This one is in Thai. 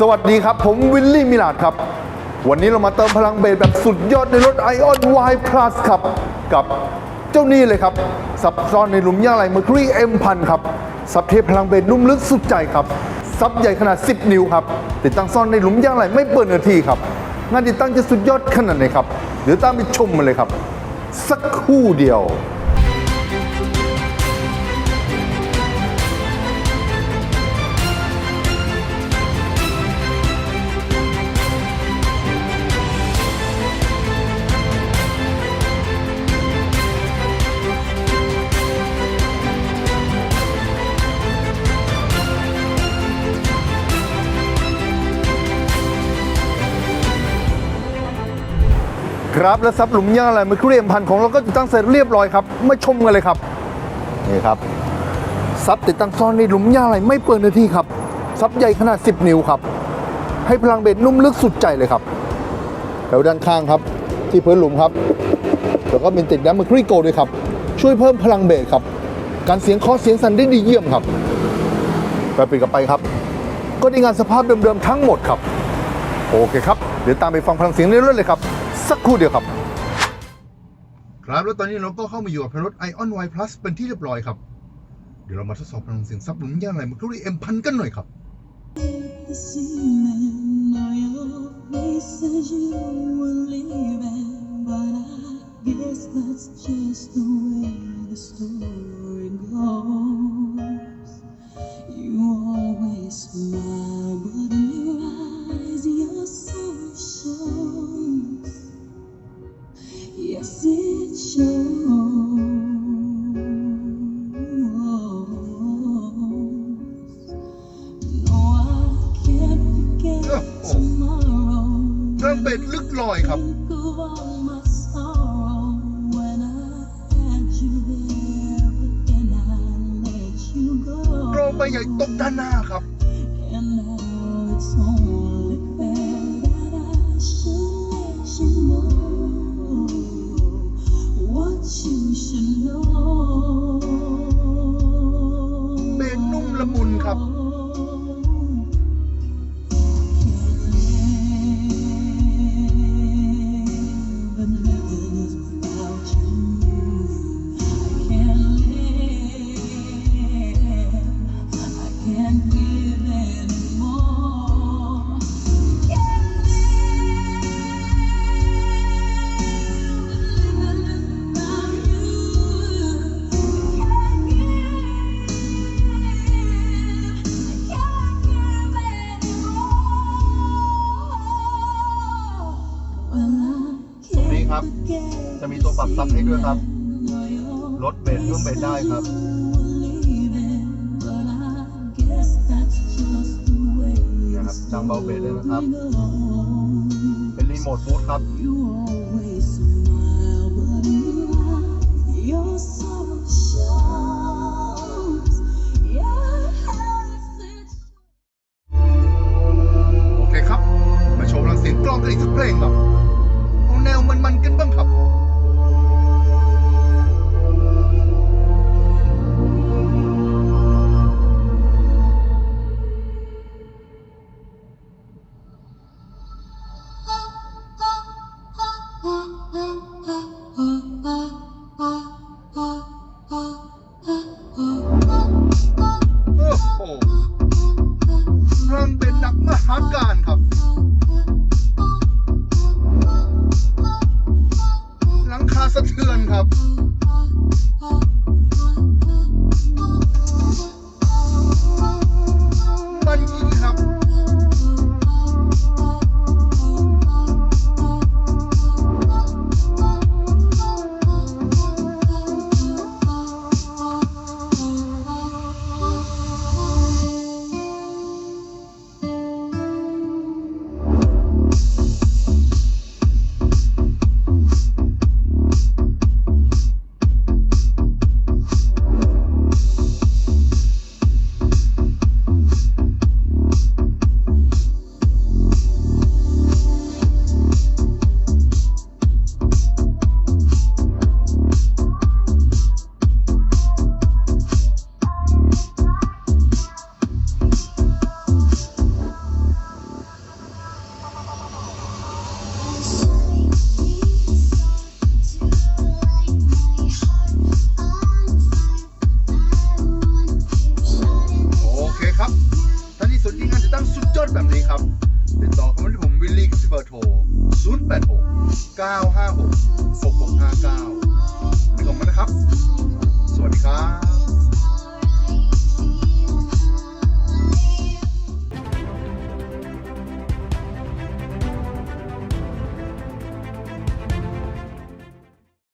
สวัสดีครับ ผมวิลลี่มิลาดครับ วันนี้เรามาเติมพลังเบสแบบสุดยอดในรถ Ion Y Plus ครับ กับเจ้านี่เลยครับ ซับซ้อนในหลุมย่างไหล Mercury M1000 ครับ ซับเทพพลังเบสนุ่มลึกสุดใจครับ ซับใหญ่ขนาด 10 นิ้วครับ ติดตั้งซ่อนในหลุมย่างไหลไม่เปิดเนื้อที่ครับ งานติดตั้งจะสุดยอดขนาดไหนครับ เดี๋ยวตามไปชมมันเลยครับ สักครู่เดียว ครับและซับหลุมย่างอะไรมันเครียมพันของเราก็ติดตั้งเสร็จเรียบร้อยครับมาชมกันเลยครับนี่ครับซับติดตั้งซ่อนในหลุมย่างอะไรไม่เปิดเนื้อที่ครับซับใหญ่ขนาด 10 นิ้วครับ ให้พลังเบสนุ่มลึกสุดใจเลยครับแล้วด้านข้างครับ ที่พื้นหลุมครับแล้วก็เป็นติดน้ำมันครีโกด้วยครับ ช่วยเพิ่มพลังเบสครับ การเสียงคอเสียงสั่นได้ดีเยี่ยมครับไปปิดกับไปครับ ก็ได้งานสภาพเดิมๆทั้งหมดครับ โอเคครับ เดี๋ยวตามไปฟังพลังเสียงในรถเลยครับ สักครู่เดียวครับ ครับแล้วตอนนี้เราก็เข้ามาอยู่กับรถ Ion Y Plus เป็นที่เรียบร้อยครับ เดี๋ยวเรามาทดสอบพลังเสียงซับหลุมย่างไรมันก็รีเอ็มพันกันหน่อยครับ This evening, all your faces you were leaving, างเป็นลึกลอยครับ ตรงไปใหญ่ตกด้านหน้าครับ เป็นนุ่มละมุนครับ จะมีตัวปรับซับให้ด้วยครับ ลดเบสเพิ่มเบสได้ครับ นะครับจำเบาเบสเลยนะครับ เป็นรีโมทบูทครับ โอเคครับ มาชว์พลังเสียงกล้องกันอีกสักเพลงครับเอาแนวมันๆกันบ้างครับ ติดต่อเข้ามาที่ผมวิลลี่คิสเบอร์โทร 0 8 6 9 5 6 6 6 5 9หรือของมันนะครับ สวัสดีครับ